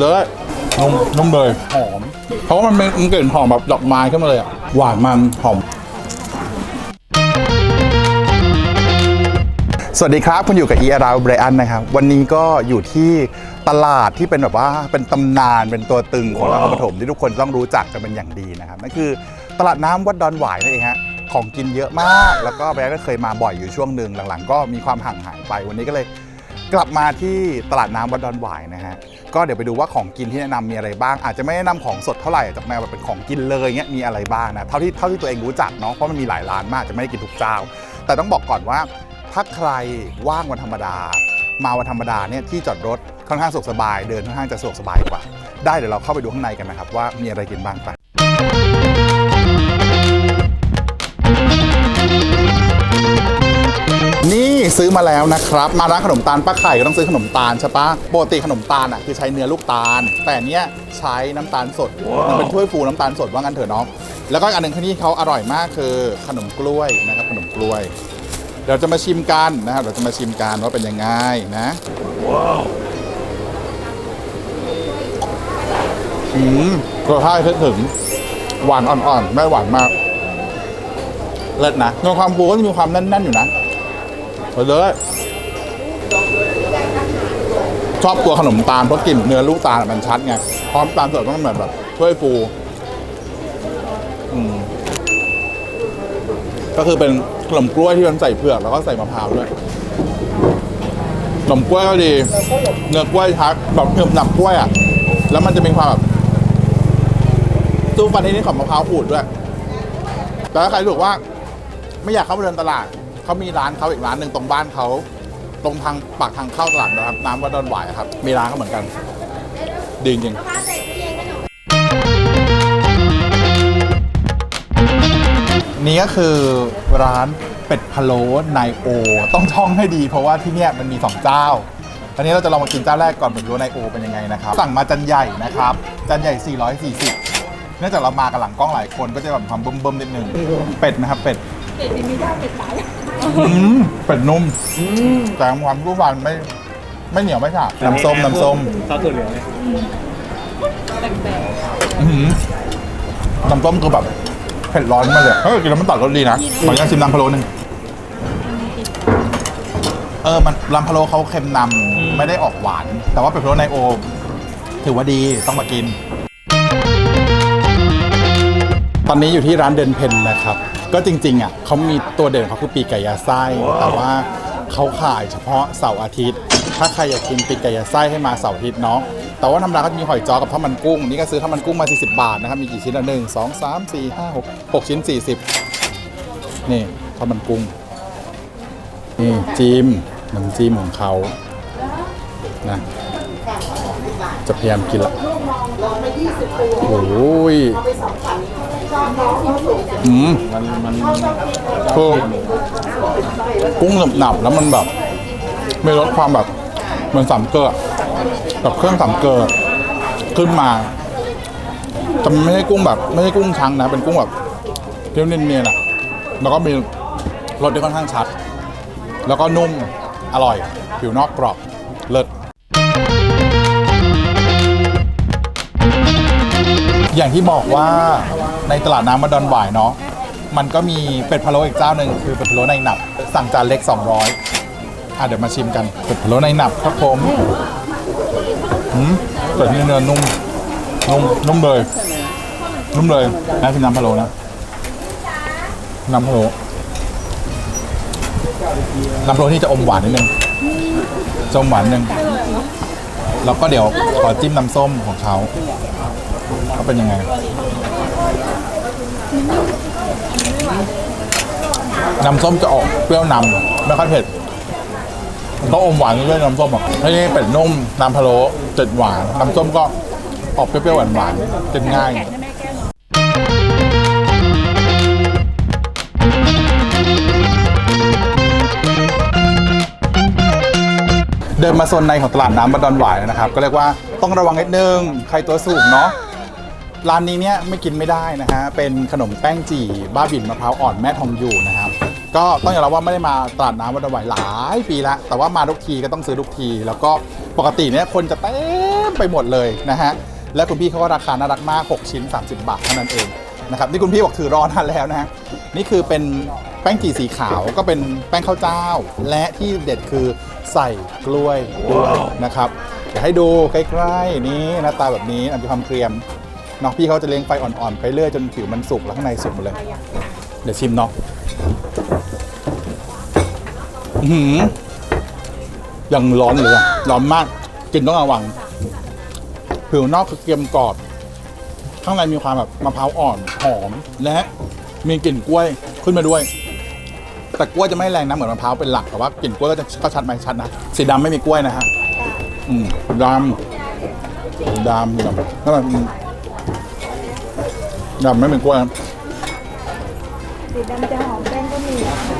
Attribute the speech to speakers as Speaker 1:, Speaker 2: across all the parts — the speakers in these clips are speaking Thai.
Speaker 1: เลยนุ่มนุ่มเลยหอม เพราะว่ามันเป็นมันกลิ่นหอมแบบดอกไม้ขึ้นมาเลยอะหวานมันหอม สวัสดีครับ คุณอยู่กับอีอาราเบรอันนะครับ วันนี้ก็อยู่ที่ตลาดที่เป็นแบบว่าเป็นตำนานเป็นตัวตึงของนครปฐมที่ทุกคนต้องรู้จักกันเป็นอย่างดีนะครับนั่นคือตลาดน้ำวัดดอนหวายนั่นเองฮะของกินเยอะมาก แล้วก็แบรนด์ก็เคยมาบ่อยอยู่ช่วงหนึ่งหลังๆ ก็มีความห่างหายไปวันนี้ก็เลย กลับมาที่ตลาดน้ำวัดดอนหวายนะฮะ ก็เดี๋ยวไปดูว่าของกินที่แนะนำมีอะไรบ้าง อาจจะไม่แนะนำของสดเท่าไหร่แต่แนวแบบเป็นของกินเลยเงี้ยมีอะไรบ้างนะเท่าที่เท่าที่ตัวเองรู้จักเนาะเพราะมันมีหลายร้านมากจะไม่ได้กินทุกเจ้า แต่ต้องบอกก่อนว่า ถ้าใครว่างวันธรรมดา มาวันธรรมดาเนี่ยที่จอดรถค่อนข้างสะดวกสบายเดินค่อนข้างจะสะดวกสบายกว่า ได้เดี๋ยวเราเข้าไปดูข้างในกันนะครับว่ามีอะไรกินบ้างไป ซื้อมาแล้วนะครับ มาร้านขนมตาลป้าไข่ก็ต้องซื้อขนมตาลใช่ปะปกติขนมตาลอะคือใช้เนื้อลูกตาล แต่อันเนี้ยใช้น้ำตาลสด มันเป็นถ้วยฟูน้ำตาลสดว่างั้นเถอะเนาะแล้วก็อีกอันหนึ่งที่นี่เขาอร่อยมากคือขนมกล้วยนะครับขนมกล้วย เดี๋ยวจะมาชิมกันนะครับเดี๋ยวจะมาชิมกันว่าเป็นยังไงนะอืมรสชาติถึง หวานอ่อนๆไม่หวานมากเลิศนะในความฟูก็จะมีความแน่นๆอยู่นะ ไปเลยชอบตัวขนมตาลเพราะกลิ่นเนื้อลูกตาลมันชัดไงพร้อมตาลสดมันเหมือนแบบถ้วยฟูก็คือเป็นขนมกล้วยที่มันใส่เผือกแล้วก็ใส่มะพร้าวด้วยขนมกล้วยก็ดี เนื้อกล้วยชัดแบบเนื้อหนับกล้วยอะ แล้วมันจะมีความแบบตู้ฟันที่นี่ของมะพร้าวขูดด้วย แต่ถ้าใครรู้สึกว่า ไม่อยากเข้าไปเดินตลาด เขามีร้านเขาอีกร้านหนึ่งตรงบ้านเขาตรงทางปากทางเข้าตลาดนะครับ น้ำวัดดอนหวายครับ มีร้านเขาเหมือนกัน ดีจริงนี่ก็คือร้านเป็ดพะโล้นายโอ ต้องท่องให้ดี เพราะว่าที่เนี่ยมันมี 2 เจ้าอันนี้เราจะลองมากินเจ้าแรกก่อนเป็ดพะโล้นายโอเป็นยังไงนะครับสั่งมาจันใหญ่นะครับ จันใหญ่ 440 เนื่องจากเรามากันหลังกล้องหลายคนก็จะแบบความเบิ่มๆนิดนึงเป็ดนะครับเป็ด
Speaker 2: เป็ดนี่ไม่ได้เป็ดตาย
Speaker 1: อืมเป็ดนุ่มแต่ความรูฟันไม่ไม่เหนียวไม่ขาดน้ำส้มน้ำส้ม
Speaker 3: ซอสถั่วเหลืองเลย
Speaker 1: อื้อหือน้ำส้มคือแบบเผ็ดร้อนมากเลยเฮ้ยกินแล้วมันตัดรสดีนะขออนุญาตชิมน้ำพะโล้หนึ่งเออมันน้ำพะโล้เขาเค็มนำไม่ได้ออกหวาน แต่ว่าเป็ดพะโล้ในโอ ถือว่าดีต้องมากิน ตอนนี้อยู่ที่ร้านเดินเพนนะครับ ก็จริงๆอะเขามีตัวเด่นของเขาคือปีกไก่ยาไส้ แต่ว่าเขาขายเฉพาะเสาร์อาทิตย์ ถ้าใครอยากกินปีกไก่ยาไส้ให้มาเสาร์อาทิตย์เนาะแต่ว่าธรรมดาก็จะมีหอยจ้อกับข้าวมันกุ้งนี่ก็ซื้อข้าวมันกุ้งมา 40 บาทนะครับมีกี่ชิ้นละหนึ่งสองสามสี่ห้าหกหกชิ้น 40 นี่ข้าวมันกุ้งนี่จิ้มน้ำจิ้มของเขานะจะพยายามกินละโอ้ย อืม
Speaker 3: มันมัน
Speaker 1: คือกุ้งหนับๆแล้วมันแบบมีรสความแบบเหมือนสามเกลือแบบเครื่องสามเกลือขึ้นมาแต่ไม่ใช่กุ้งแบบ ไม่ใช่กุ้งช้างนะ เป็นกุ้งแบบเที่ยวเนียนๆอะ แล้วก็มีรสที่ค่อนข้างชัด แล้วก็นุ่มอร่อย ผิวนอกกรอบเลิศอย่างที่บอกว่า ในตลาดน้ำมาดอนหวายเนาะมันก็มีเป็ดพะโล้อีกเจ้าหนึ่งคือเป็ดพะโล้ในหนับ สั่งจานเล็ก 200อะเดี๋ยวมาชิมกันเป็ดพะโล้ในหนับครับผมหืมเป็ดนี่เนื้อนุ่มนุ่มนุ่มเลยนุ่มเลยนะชิมน้ำพะโล้นะน้ำพะโล้น้ำพะโล้ที่จะอมหวานนิดนึงจะอมหวานนิดนึงแล้วก็เดี๋ยวขอจิ้มน้ำส้มของเขาเขาเป็นยังไง น้ำส้มจะออกเปรี้ยวนำไม่ค่อยเผ็ดต้องอมหวานด้วยน้ำส้มอะถ้านี่เป็ดนุ่มน้ำพะโล้จ็ดหวานน้ำส้มก็ออกเปรี้ยวๆหวานๆกินง่ายเดินมาโซนในของตลาดน้ำบัดดอนหวายนะครับ ก็เรียกว่าต้องระวังนิดนึง ใครตัวสูงเนาะ ร้านนี้เนี่ยไม่กินไม่ได้นะฮะ เป็นขนมแป้งจี่บ้าบิ่นมะพร้าวอ่อนแม่ทองอยู่นะครับ ก็ต้องยอมรับว่าไม่ได้มาตลาดน้ำวัดดอนไหวหลายปีแล้วแต่ว่ามาทุกทีก็ต้องซื้อทุกที แล้วก็ปกติเนี่ยคนจะเต็มไปหมดเลยนะฮะ และคุณพี่เขาก็ราคาน่ารักมาก 6 ชิ้น 30 บาทเท่านั้นเองนะครับนี่คุณพี่บอกถือรอนานแล้วนะฮะนี่คือเป็นแป้งจีสีขาวก็เป็นแป้งข้าวเจ้า และที่เด็ดคือใส่กล้วยด้วยนะครับเดี๋ยวให้ดูใกล้ๆนี่หน้าตาแบบนี้อันมีความเกรียม เนาะพี่เขาจะเลี้ยงไฟอ่อนๆไปเรื่อยจนผิวมันสุกแล้วข้างในสุกหมดเลย เดี๋ยวชิมเนาะหือยังร้อนเลยอะร้อนมากกินต้องระวัง ผิวนอกคือเกรียมกรอบ ข้างในมีความแบบมะพร้าวอ่อนหอมและมีกลิ่นกล้วยขึ้นมาด้วย แต่กล้วยจะไม่แรงนะเหมือนมะพร้าวเป็นหลักแต่ว่ากลิ่นกล้วยก็จะก็ชัดไหมชัดนะสีดำไม่มีกล้วยนะฮะอืมดำดำดำแล้ว มันดำไม่มีกล้วยนะ
Speaker 2: สีดำจะหอมแป้งก็มีอะค่ะ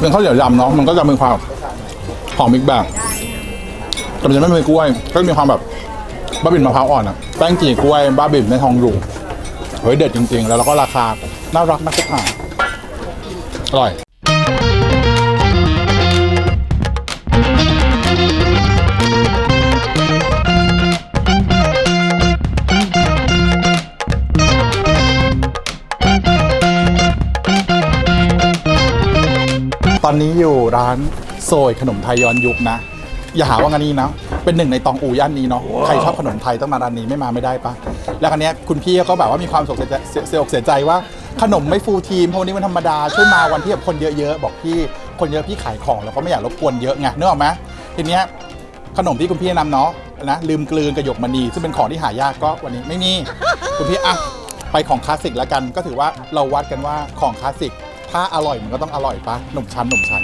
Speaker 1: เป็นข้าวเหนียวดำเนาะมันก็จะมีความหอมอีกแบบแต่มันจะไม่มีกล้วย ก็มีความแบบบ้าบิ่นมะพร้าวอ่อนอะแป้งจี่กล้วยบ้าบิ่นในทองอยู่เฮ้ยเด็ดจริงๆ แล้วเราก็ราคาน่ารักน่าคุกคามอร่อย อนนี้อยู่ร้านโซยขนมไทยย้อนยุคนะ อย่าหาว่างานนี้นะ เป็นหนึ่งในตองอูย่านนี้เนาะ ใครชอบขนมไทยต้องมาร้านนี้ไม่มาไม่ได้ปะ แล้วครั้นี้ยคุณพี่ก็แบบว่ามีความสกเสียใจเสียเสียอกเสียใจว่าขนมไม่ฟูลทีมเพราะวันนี้มันธรรมดา ช่วยมาวันที่แบบคนเยอะๆ บอกพี่คนเยอะพี่ขายของแล้วก็ไม่อยากรบกวนเยอะไงนึกออกไหมทีเนี้ยขนมที่คุณพี่แนะนำเนาะนะลืมกลืนกระหยกมณีซึ่งเป็นของที่หายากก็วันนี้ไม่มีคุณพี่อะไปของคลาสสิกแล้วกันก็ถือว่าเราวัดกันว่าของคลาสสิก ถ้าอร่อยมันก็ต้องอร่อยปะหนมชั้นหนมชั้น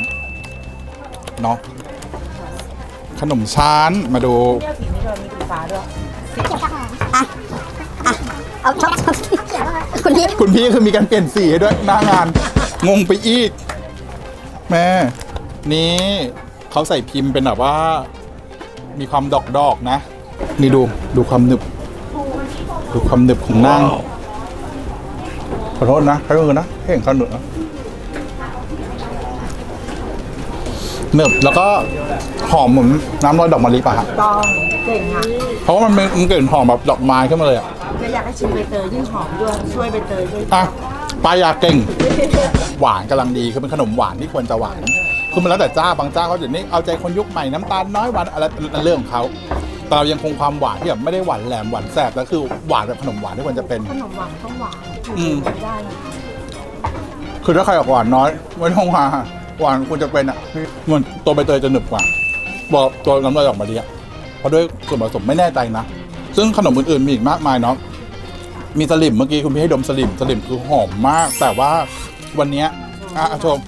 Speaker 1: เนาะขนมชั้นมาดู
Speaker 2: เที่ยวสีนี้เรามีสีฟ้าด้วย
Speaker 3: เอาช็อปช็อปคุณพี่
Speaker 1: คุณพี่คือมีการเปลี่ยนสีให้ด้วยหน้างานงงไปอีก แม่ นี่เขาใส่พิมพ์เป็นแบบว่า มีความดอกดอกๆนะ นี่ดูดูความหนึบ ดูความหนึบของนางขอโทษนะใช้มือนะให้เห็นความหนึบนะ หนึบแล้วก็หอมเหมือนน้ำลอยดอกมะลิป่ะฮะ
Speaker 2: ต้องเก่งค่ะ
Speaker 1: เพราะว่ามันเป็นมันกลิ่นหอมแบบดอกไม้ขึ้นมาเลยอะ
Speaker 2: จะอยากให้ชิมใบเตยยิ่งหอมด้วยช่วยใบเตยด้วย
Speaker 1: อะปลายาเก่ง หวานกำลังดีคือเป็นขนมหวานที่ควรจะหวานคือมันแล้วแต่เจ้าบางเจ้าเขาเดี๋ยวนี้เอาใจคนยุคใหม่น้ำตาลน้อยหวานอะไรนั่นเรื่องของเขาแต่เรายังคงความหวานที่แบบไม่ได้หวานแหลมหวานแสบแล้วคือหวานแบบขนมหวานที่ควรจะเป็น
Speaker 2: ขนมหวานต้องหวาน
Speaker 1: อืม
Speaker 2: ไม่ได้นะคะ
Speaker 1: คือถ้าใครออกหวานน้อยไม่ต้องมา หวานควรจะเป็นอะเหมือนตัวใบเตยจะหนึบกว่าบอกตัวน้ำลายออกมาดีอะเพราะด้วยส่วนผสมไม่แน่ใจนะ ซึ่งขนมอื่นๆมีอีกมากมายเนาะมีสลิมเมื่อกี้คุณพี่ให้ดมสลิมสลิมคือหอมมาก แต่ว่าวันนี้อะอะชม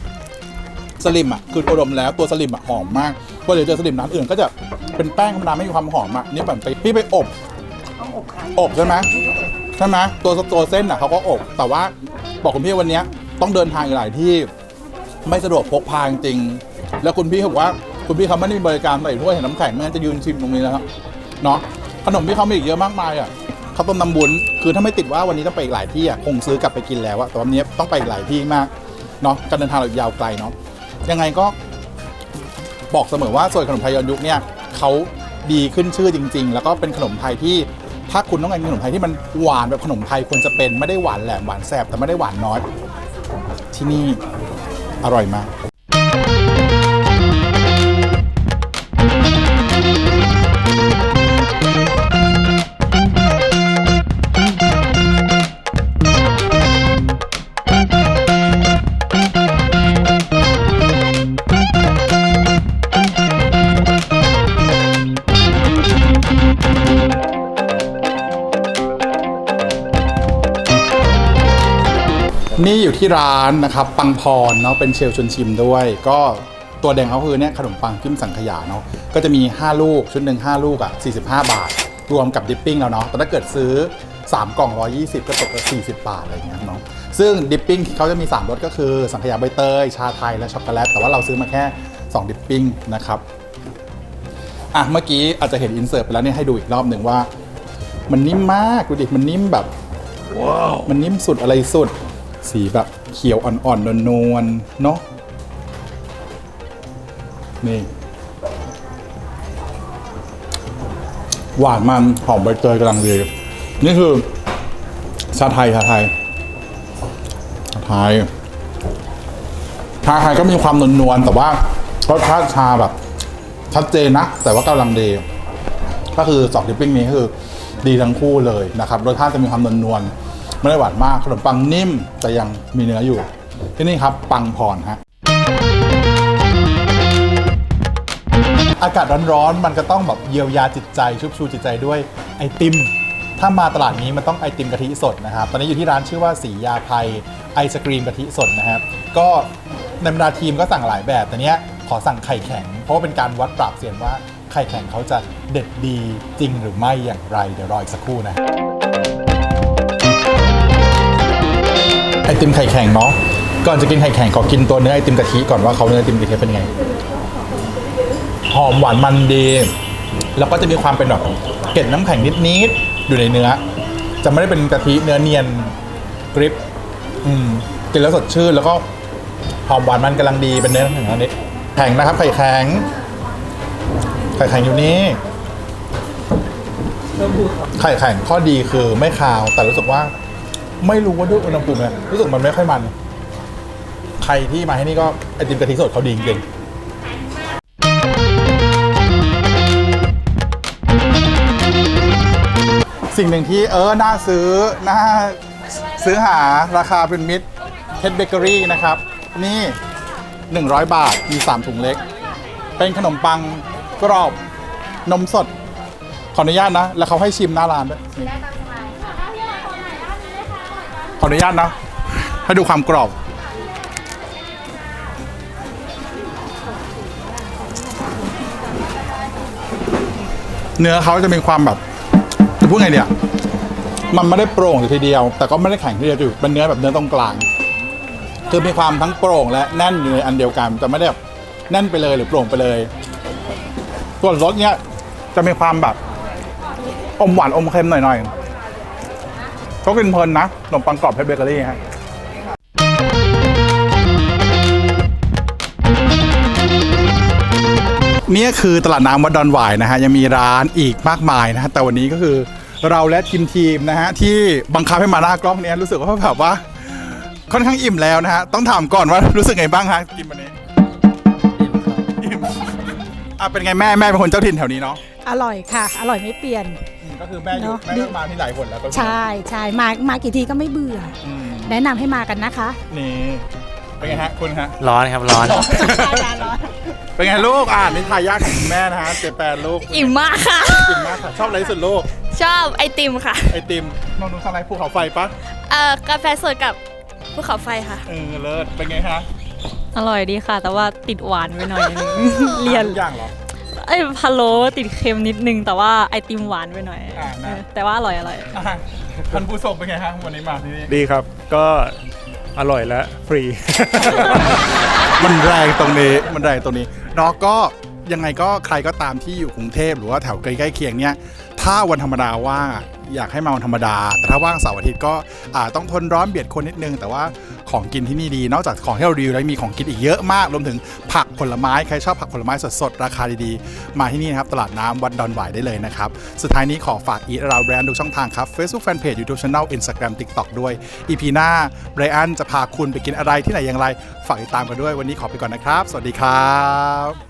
Speaker 1: สลิมอะคือตัวดมแล้วตัวสลิมอะหอมมากเพราะเดี๋ยวเจอสลิมร้านอื่นก็จะเป็นแป้งธรรมดาไม่มีความหอมอะนี่แบบไปพี่ไปอบ
Speaker 2: อบ
Speaker 1: ใช่ไหมใช่ไหมตัวตัวเส้นอะเขาก็อบแต่ว่าบอกคุณพี่วันนี้ต้องเดินทางอีกหลายที่ ไม่สะดวกพกพาจริง แล้วคุณพี่เขาบอกว่า คุณพี่เขาไม่ได้มีบริการใส่ถ้วยเห็นน้ำแข็งไม่งั้นจะยืนชิมตรงนี้แล้วครับเนาะขนมพี่เขามีอีกเยอะมากมายอะข้าวต้มน้ำบุญคือถ้าไม่ติดว่าวันนี้ต้องไปอีกหลายที่อะคงซื้อกลับไปกินแล้วอะแต่วันนี้ต้องไปอีกหลายที่มากเนาะการเดินทางเรายาวไกลเนาะยังไงก็บอกเสมอว่าสวนขนมไทยย้อนยุคเนี่ยเขาดีขึ้นชื่อจริง ๆ แล้วก็เป็นขนมไทยที่ถ้าคุณต้องการขนมไทยที่มันหวานแบบขนมไทยควรจะเป็นไม่ได้หวานแหลมหวานแสบแต่ไม่ได้หวานน้อยที่นี่ อร่อยมาก นี่อยู่ที่ร้านนะครับปังพรเนาะเป็นเชลชวนชิมด้วย ก็ตัวแดงเขาคือเนี่ยขนมปังจิ้มสังขยาเนาะก็จะมี 5 ลูกชุดหนึ่ง5ลูกอะ45 บาท รวมกับดิปปิ้งแล้วเนาะแต่ถ้าเกิดซื้อ 3 กล่อง 120 ก็ตกละ40 บาทอะไรอย่างเงี้ยเนาะซึ่งดิปปิ้งเขาจะมี 3รสก็คือสังขยาใบเตย ชาไทยและช็อกโกแลตแต่ว่าเราซื้อมาแค่ 2 ดิปปิ้งนะครับอะเมื่อกี้อาจจะเห็นอินเสิร์ตไปแล้วเนี่ยให้ดูอีกรอบหนึ่งว่า มันนิ่มมากดูดิมันนิ่มแบบมันนิ่มสุดอะไรสุด สีแบบเขียวอ่อนๆนวลๆเนาะนี่หวานมันหอมใบเตยกำลังดีนี่คือชาไทยชาไทยชาไทยชาไทยก็มีความนวลๆแต่ว่ารสชาติชาแบบ ชัดเจนนะ แต่ว่ากำลังดี ก็คือสองดิปปิ้งนี้คือดีทั้งคู่เลยนะครับรสชาติจะมีความนวลๆ ไม่ได้หวานมากขนมปังนิ่มแต่ยังมีเนื้ออยู่ ที่นี่ครับปังพรฮะอากาศร้อนๆมันก็ต้องแบบเยียวยาจิตใจ ชุบชูจิตใจด้วยไอติม ถ้ามาตลาดนี้มันต้องไอติมกะทิสดนะครับ ตอนนี้อยู่ที่ร้านชื่อว่าสียาภัยไอศกรีมกะทิสดนะครับ ก็ในบรรดาทีมก็สั่งหลายแบบ แต่เนี้ยขอสั่งไข่แข็ง เพราะว่าเป็นการวัดปรับเสียนว่าไข่แข็งเขาจะเด็ดดีจริงหรือไม่อย่างไร เดี๋ยวรออีกสักครู่นะ ไอติมไข่แข็งเนาะก่อนจะกินไข่แข็งขอกินตัวเนื้อไอติมกะทิก่อนว่าเขาเนื้อไอติมกะทิเป็นไงหอมหวานมันดีแล้วก็จะมีความเป็นแบบเกล็ดน้ำแข็งนิดๆอยู่ในเนื้อ จะไม่ได้เป็นกะทิเนื้อเนียนกริบอืมกินแล้วสดชื่นแล้วก็หอมหวานมันกำลังดีเป็นเนื้อแข็งอันนี้แข็งนะครับ ไข่แข็งไข่แข็งอยู่นี่ไข่แข็งข้อดีคือไม่คาวแต่รู้สึกว่า ไม่รู้ว่าด้วยอุณหภูมิเนี่ยรู้สึกมันไม่ค่อยมัน ใครที่มาที่นี่ก็ไอติมกะทิสดเขาดีจริงสิ่งหนึ่งที่เออ น่าซื้อ น่าซื้อหาราคาเป็นมิตรเพชรเบเกอรี่นะครับ นี่ 100 บาท มี 3 ถุงเล็ก เป็นขนมปังกรอบ นมสด ขออนุญาตนะ แล้วเขาให้ชิมหน้าร้านด้วย ออนุญาตนะให้ดูความกรอบ เนื้อเขาจะมีความแบบจะพูดไงเดียวมันไม่ได้โปร่งอยู่ทีเดียว แต่ก็ไม่ได้แข็งทีเดียวอยู่เป็นเนื้อแบบเนื้อตรงกลาง คือมีความทั้งโปร่งและแน่นอยู่ในอันเดียวกันแต่ไม่ได้แบบแน่นไปเลยหรือโปร่งไปเลย ส่วนรสเนี้ยจะมีความแบบอมหวานอมเค็มหน่อยๆ ก็กินเพลินนะขนมปังกรอบเพชรเบเกอรี่ฮะเนี่ยคือตลาดน้ำวัดดอนหวายนะฮะยังมีร้านอีกมากมายนะฮะแต่วันนี้ก็คือเราและทีมทีมนะฮะที่บังคับให้มาหน้ากล้องเนี้ยรู้สึกว่าแบบว่า ค่อนข้างอิ่มแล้วนะฮะต้องถามก่อนว่ารู้สึกไงบ้างฮะกินวันนี้อิ่มอะเป็นไงแม่แม่เป็นคนเจ้าถิ่นแถวนี้เนาะ
Speaker 2: อร่อยค่ะ อร่อยไม่เปลี่ยน
Speaker 1: ก็คือแม่อยู่
Speaker 2: เนอะ
Speaker 1: แม่ก็มาที่หลายคนแล้วก็
Speaker 2: ใช่ใช่มามากี่ทีก็ไม่เบื่อ
Speaker 1: อืม
Speaker 2: แนะนำให้มากันนะคะ
Speaker 1: นี่เป็นไงฮะคุณฮะ
Speaker 4: ร้อนครับร้อน
Speaker 1: เป็นไงลูกอ่านนิทายาทของคุณแม่นะฮะเจแปนลูก
Speaker 5: อิ่มมากค่ะ
Speaker 1: อิ่มมากค่ะชอบอะไรที่สุดลูก
Speaker 5: ชอบไอติมค่ะ
Speaker 1: ไอติมน้องนุ้งทำอะไรภูเขาไฟปะ
Speaker 5: เอ่อกาแฟสดกับภูเขาไฟค่ะ
Speaker 1: เออเลิศเป็นไงฮะ
Speaker 6: อร่อยดีค่ะ แต่ว่าติดหวานไปหน่อยนึง เรียน
Speaker 1: ทุกอย่างเหรอ
Speaker 6: เอ้ยพะโล้ติดเค็มนิดนึง แต่ว่าไอติมหวานไปหน่อย
Speaker 1: อ่านะ
Speaker 6: เออแต่ว่าอร่อยอร่อย
Speaker 1: อะท่านผู้ชมเป็นไงฮะวันนี้มาที่นี่
Speaker 4: ดีครับ ก็อร่อยและฟรี
Speaker 1: มันแรงตรงนี้มันแรงตรงนี้เนาะก็ยังไงก็ใครก็ตามที่อยู่กรุงเทพหรือว่าแถวใกล้ๆเคียงเนี่ยถ้าวันธรรมดาว่างอะอยากให้มาวันธรรมดา แต่ถ้าว่างเสาร์อาทิตย์ก็อ่าต้องทนร้อนเบียดคนนิดนึง แต่ว่า ของกินที่นี่ดี นอกจากของที่เรารีวิวแล้วมีของกินอีกเยอะมาก รวมถึงผักผลไม้ใครชอบผักผลไม้สดๆ ราคาดีๆ มาที่นี่นะครับตลาดน้ำวัดดอนหวายได้เลยนะครับ สุดท้ายนี้ขอฝากอีทเราแบรนด์ทุกช่องทางครับ Facebook Fanpage YouTube Channel Instagram TikTok ด้วย EP หน้าไบรอันจะพาคุณไปกินอะไรที่ไหนอย่างไรฝากติดตามกันด้วย วันนี้ขอไปก่อนนะครับ สวัสดีครับ